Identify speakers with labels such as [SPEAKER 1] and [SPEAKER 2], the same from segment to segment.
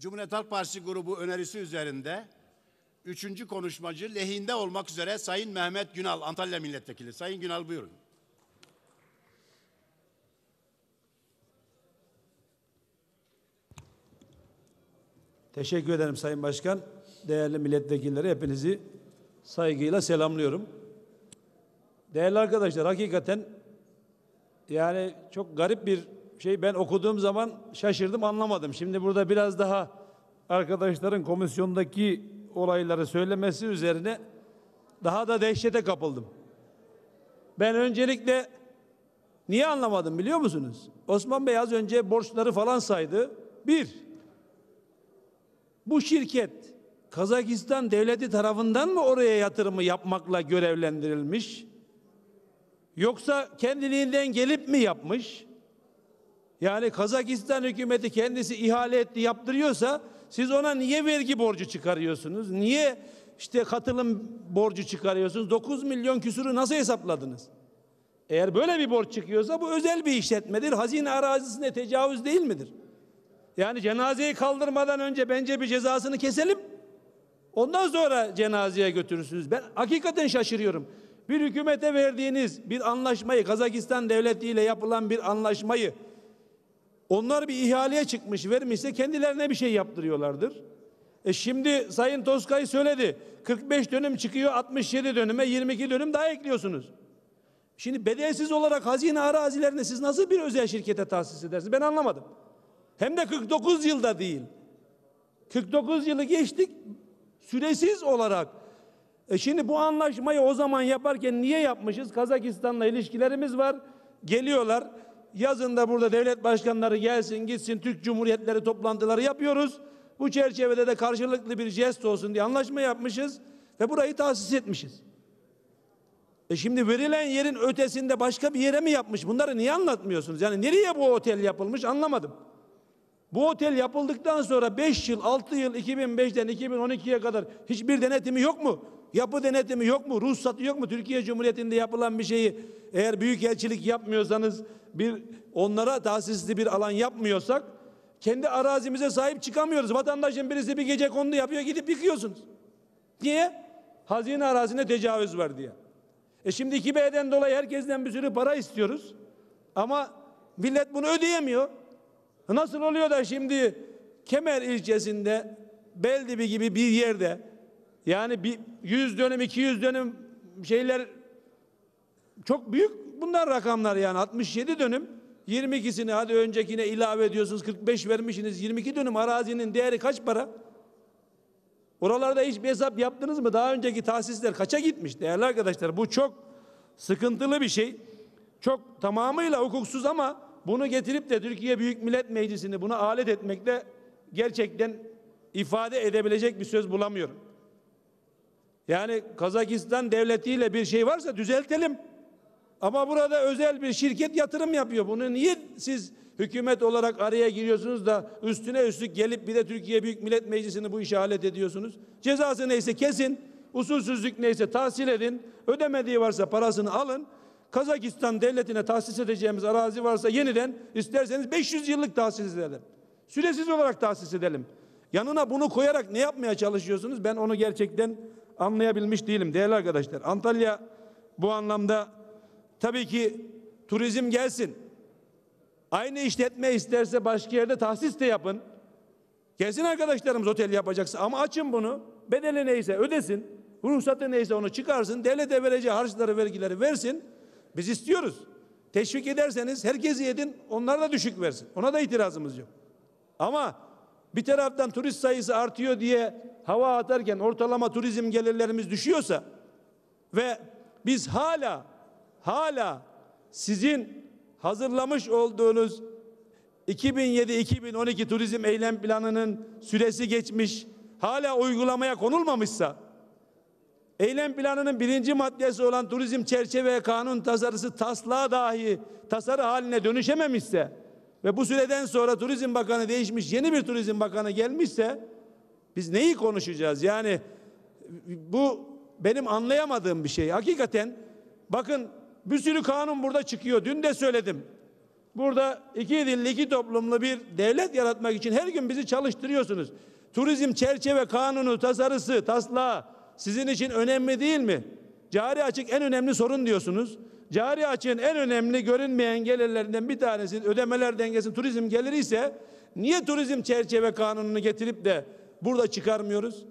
[SPEAKER 1] Cumhuriyet Halk Partisi grubu önerisi üzerinde üçüncü konuşmacı lehinde olmak üzere Sayın Mehmet Günal, Antalya Milletvekili. Sayın Günal buyurun.
[SPEAKER 2] Teşekkür ederim Sayın Başkan. Değerli milletvekilleri hepinizi saygıyla selamlıyorum. Değerli arkadaşlar hakikaten yani çok garip bir şey ben okuduğum zaman şaşırdım anlamadım. Şimdi burada biraz daha arkadaşların komisyondaki olayları söylemesi üzerine daha da dehşete kapıldım. Ben öncelikle niye anlamadım biliyor musunuz? Osman Bey az önce borçları falan saydı. Bir, bu şirket Kazakistan devleti tarafından mı oraya yatırımı yapmakla görevlendirilmiş? Yoksa kendiliğinden gelip mi yapmış? Yani Kazakistan hükümeti kendisi ihale etti yaptırıyorsa siz ona niye vergi borcu çıkarıyorsunuz? Niye işte katılım borcu çıkarıyorsunuz? 9 milyon küsürü nasıl hesapladınız? Eğer böyle bir borç çıkıyorsa bu özel bir işletmedir. Hazine arazisine tecavüz değil midir? Yani cenazeyi kaldırmadan önce bence bir cezasını keselim. Ondan sonra cenazeye götürürsünüz. Ben hakikaten şaşırıyorum. Bir hükümete verdiğiniz bir anlaşmayı, Kazakistan devletiyle yapılan bir anlaşmayı onlar bir ihaleye çıkmış vermişse kendilerine bir şey yaptırıyorlardır. E şimdi Sayın Toskay söyledi. 45 dönüm çıkıyor 67 dönüme 22 dönüm daha ekliyorsunuz. Şimdi bedelsiz olarak hazine arazilerini siz nasıl bir özel şirkete tahsis edersiniz? Ben anlamadım. Hem de 49 yılda değil. 49 yılı geçtik süresiz olarak. E şimdi bu anlaşmayı o zaman yaparken niye yapmışız? Kazakistan'la ilişkilerimiz var. Geliyorlar. Yazında burada devlet başkanları gelsin gitsin Türk Cumhuriyetleri toplantıları yapıyoruz. Bu çerçevede de karşılıklı bir jest olsun diye anlaşma yapmışız ve burayı tahsis etmişiz. E şimdi verilen yerin ötesinde başka bir yere mi yapmış? Bunları niye anlatmıyorsunuz? Yani nereye bu otel yapılmış anlamadım. Bu otel yapıldıktan sonra 5 yıl, 6 yıl 2005'ten 2012'ye kadar hiçbir denetimi yok mu? Yapı denetimi yok mu? Ruhsatı yok mu? Türkiye Cumhuriyeti'nde yapılan bir şeyi eğer büyükelçilik yapmıyorsanız bir onlara tahsisli bir alan yapmıyorsak kendi arazimize sahip çıkamıyoruz. Vatandaşın birisi bir gece kondu yapıyor gidip yıkıyorsunuz. Niye? Hazine arazine tecavüz var diye. E şimdi 2B'den dolayı herkesten bir sürü para istiyoruz. Ama millet bunu ödeyemiyor. Nasıl oluyor da şimdi Kemer ilçesinde Beldibi gibi bir yerde yani bir 100 dönüm 200 dönüm şeyler çok büyük bunlar rakamlar yani 67 dönüm 22'sini hadi öncekine ilave ediyorsunuz 45 vermişsiniz 22 dönüm arazinin değeri kaç para? Oralarda hiç bir hesap yaptınız mı? Daha önceki tahsisler kaça gitmiş değerli arkadaşlar? Bu çok sıkıntılı bir şey. Çok tamamıyla hukuksuz ama bunu getirip de Türkiye Büyük Millet Meclisi'ni buna alet etmekle gerçekten ifade edebilecek bir söz bulamıyorum. Yani Kazakistan devletiyle bir şey varsa düzeltelim. Ama burada özel bir şirket yatırım yapıyor. Bunu niye siz hükümet olarak araya giriyorsunuz da üstüne üstlük gelip bir de Türkiye Büyük Millet Meclisi'ni bu işe alet ediyorsunuz? Cezası neyse kesin, usulsüzlük neyse tahsil edin, ödemediği varsa parasını alın. Kazakistan devletine tahsis edeceğimiz arazi varsa yeniden isterseniz 500 yıllık tahsis edelim. Süresiz olarak tahsis edelim. Yanına bunu koyarak ne yapmaya çalışıyorsunuz? Ben onu gerçekten anlayabilmiş değilim değerli arkadaşlar. Antalya bu anlamda tabii ki turizm gelsin. Aynı işletme isterse başka yerde tahsis de yapın. Gelsin arkadaşlarımız otel yapacaksa ama açın bunu. Bedeli neyse ödesin. Ruhsatı neyse onu çıkarsın. Devlete vereceği harçları vergileri versin. Biz istiyoruz. Teşvik ederseniz herkesi yedin onlar da düşük versin. Ona da itirazımız yok. Ama bir taraftan turist sayısı artıyor diye hava atarken ortalama turizm gelirlerimiz düşüyorsa ve biz hala hala sizin hazırlamış olduğunuz 2007-2012 turizm eylem planının süresi geçmiş hala uygulamaya konulmamışsa Eylem planının birinci maddesi olan turizm çerçeve kanun tasarısı taslağı dahi tasarı haline dönüşememişse ve bu süreden sonra Turizm Bakanı değişmiş yeni bir Turizm Bakanı gelmişse biz neyi konuşacağız? Yani bu benim anlayamadığım bir şey. Hakikaten bakın bir sürü kanun burada çıkıyor. Dün de söyledim. Burada iki dilli, iki toplumlu bir devlet yaratmak için her gün bizi çalıştırıyorsunuz. Turizm çerçeve kanunu, tasarısı, taslağı sizin için önemli değil mi? Cari açık en önemli sorun diyorsunuz. Cari açığın en önemli görünmeyen gelirlerinden bir tanesi ödemeler dengesi turizm geliri ise niye turizm çerçeve kanununu getirip de burada çıkarmıyoruz?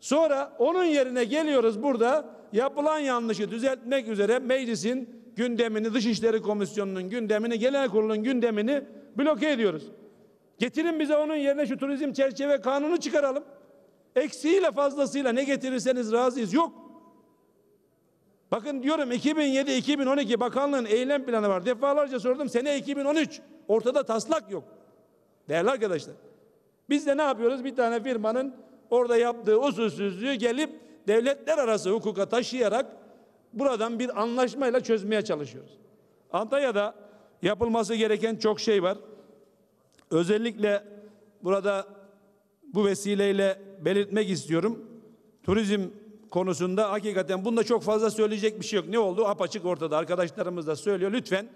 [SPEAKER 2] Sonra onun yerine geliyoruz burada yapılan yanlışı düzeltmek üzere meclisin gündemini, Dışişleri Komisyonu'nun gündemini, Genel Kurul'un gündemini bloke ediyoruz. Getirin bize onun yerine şu turizm çerçeve kanunu çıkaralım. Eksiğiyle fazlasıyla ne getirirseniz razıyız. Yok. Bakın diyorum 2007-2012 bakanlığın eylem planı var. Defalarca sordum. Sene 2013. Ortada taslak yok. Değerli arkadaşlar. Biz de ne yapıyoruz? Bir tane firmanın orada yaptığı usulsüzlüğü gelip devletler arası hukuka taşıyarak buradan bir anlaşmayla çözmeye çalışıyoruz. Antalya'da yapılması gereken çok şey var. Özellikle burada bu vesileyle belirtmek istiyorum. Turizm konusunda hakikaten bunda çok fazla söyleyecek bir şey yok. Ne oldu? Apaçık ortada. Arkadaşlarımız da söylüyor. Lütfen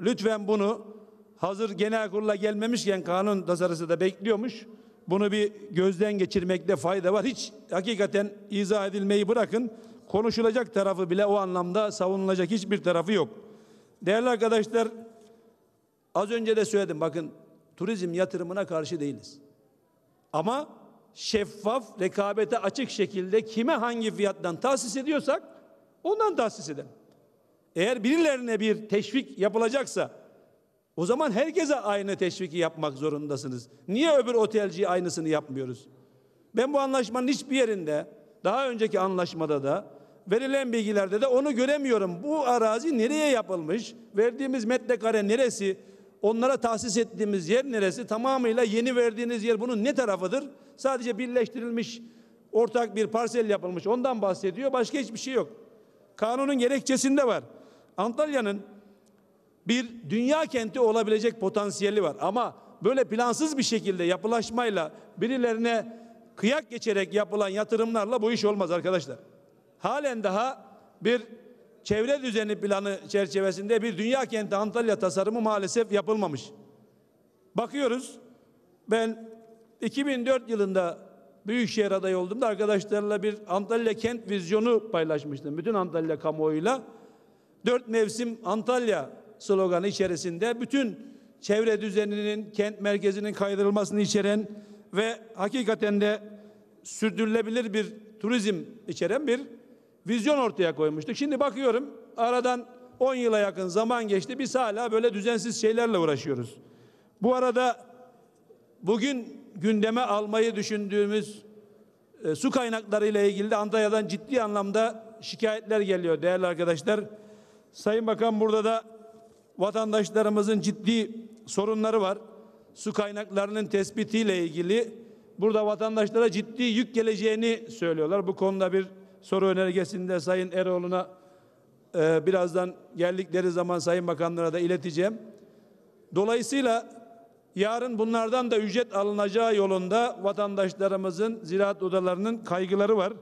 [SPEAKER 2] lütfen bunu hazır genel kurula gelmemişken kanun tasarısı da bekliyormuş. Bunu bir gözden geçirmekte fayda var. Hiç hakikaten izah edilmeyi bırakın. Konuşulacak tarafı bile o anlamda savunulacak hiçbir tarafı yok. Değerli arkadaşlar az önce de söyledim bakın turizm yatırımına karşı değiliz. Ama şeffaf, rekabete açık şekilde kime hangi fiyattan tahsis ediyorsak ondan tahsis edelim. Eğer birilerine bir teşvik yapılacaksa o zaman herkese aynı teşviki yapmak zorundasınız. Niye öbür otelci aynısını yapmıyoruz? Ben bu anlaşmanın hiçbir yerinde daha önceki anlaşmada da verilen bilgilerde de onu göremiyorum. Bu arazi nereye yapılmış? Verdiğimiz metrekare neresi? Onlara tahsis ettiğimiz yer neresi? Tamamıyla yeni verdiğiniz yer bunun ne tarafıdır? Sadece birleştirilmiş ortak bir parsel yapılmış. Ondan bahsediyor. Başka hiçbir şey yok. Kanunun gerekçesinde var. Antalya'nın bir dünya kenti olabilecek potansiyeli var. Ama böyle plansız bir şekilde yapılaşmayla birilerine kıyak geçerek yapılan yatırımlarla bu iş olmaz arkadaşlar. Halen daha bir çevre düzeni planı çerçevesinde bir dünya kenti Antalya tasarımı maalesef yapılmamış. Bakıyoruz ben 2004 yılında Büyükşehir adayı olduğumda arkadaşlarla bir Antalya kent vizyonu paylaşmıştım. Bütün Antalya kamuoyuyla. Dört mevsim Antalya sloganı içerisinde bütün çevre düzeninin, kent merkezinin kaydırılmasını içeren ve hakikaten de sürdürülebilir bir turizm içeren bir vizyon ortaya koymuştuk. Şimdi bakıyorum aradan 10 yıla yakın zaman geçti. Biz hala böyle düzensiz şeylerle uğraşıyoruz. Bu arada bugün gündeme almayı düşündüğümüz e, su kaynakları ile ilgili de Antalya'dan ciddi anlamda şikayetler geliyor değerli arkadaşlar. Sayın Bakan burada da vatandaşlarımızın ciddi sorunları var. Su kaynaklarının tespitiyle ilgili burada vatandaşlara ciddi yük geleceğini söylüyorlar. Bu konuda bir soru önergesinde Sayın Eroğlu'na e, birazdan geldikleri zaman Sayın Bakanlara da ileteceğim. Dolayısıyla yarın bunlardan da ücret alınacağı yolunda vatandaşlarımızın ziraat odalarının kaygıları var.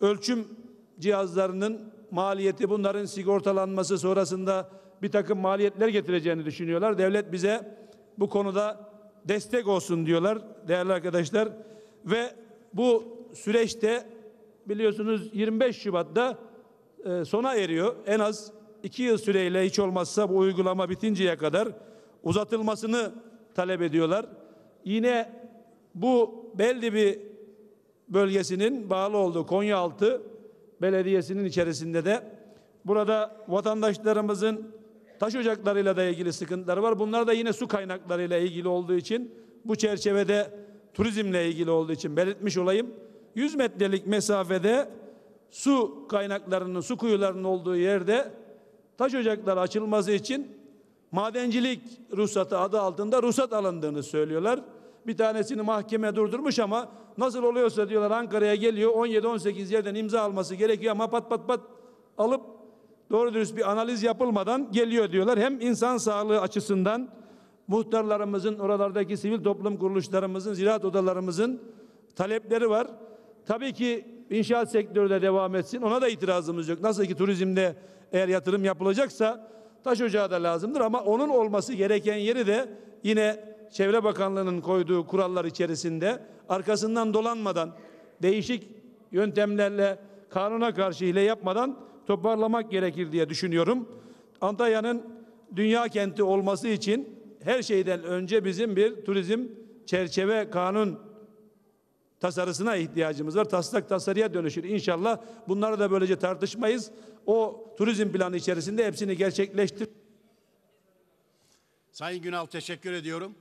[SPEAKER 2] Ölçüm cihazlarının maliyeti bunların sigortalanması sonrasında bir takım maliyetler getireceğini düşünüyorlar. Devlet bize bu konuda destek olsun diyorlar değerli arkadaşlar. Ve bu süreçte biliyorsunuz 25 Şubat'ta e, sona eriyor. En az iki yıl süreyle hiç olmazsa bu uygulama bitinceye kadar uzatılmasını talep ediyorlar. Yine bu belli bir bölgesinin bağlı olduğu Konyaaltı Belediyesi'nin içerisinde de burada vatandaşlarımızın taş ocaklarıyla da ilgili sıkıntıları var. Bunlar da yine su kaynaklarıyla ilgili olduğu için bu çerçevede turizmle ilgili olduğu için belirtmiş olayım. 100 metrelik mesafede su kaynaklarının, su kuyularının olduğu yerde taş ocakları açılması için madencilik ruhsatı adı altında ruhsat alındığını söylüyorlar. Bir tanesini mahkeme durdurmuş ama nasıl oluyorsa diyorlar Ankara'ya geliyor 17-18 yerden imza alması gerekiyor ama pat pat pat alıp doğru dürüst bir analiz yapılmadan geliyor diyorlar. Hem insan sağlığı açısından muhtarlarımızın, oralardaki sivil toplum kuruluşlarımızın, ziraat odalarımızın talepleri var. Tabii ki inşaat sektörü de devam etsin. Ona da itirazımız yok. Nasıl ki turizmde eğer yatırım yapılacaksa taş ocağı da lazımdır ama onun olması gereken yeri de yine Çevre Bakanlığı'nın koyduğu kurallar içerisinde arkasından dolanmadan değişik yöntemlerle kanuna karşı hile yapmadan toparlamak gerekir diye düşünüyorum. Antalya'nın dünya kenti olması için her şeyden önce bizim bir turizm çerçeve kanun tasarısına ihtiyacımız var. Taslak tasarıya dönüşür. İnşallah bunları da böylece tartışmayız. O turizm planı içerisinde hepsini gerçekleştir.
[SPEAKER 1] Sayın Günal teşekkür ediyorum.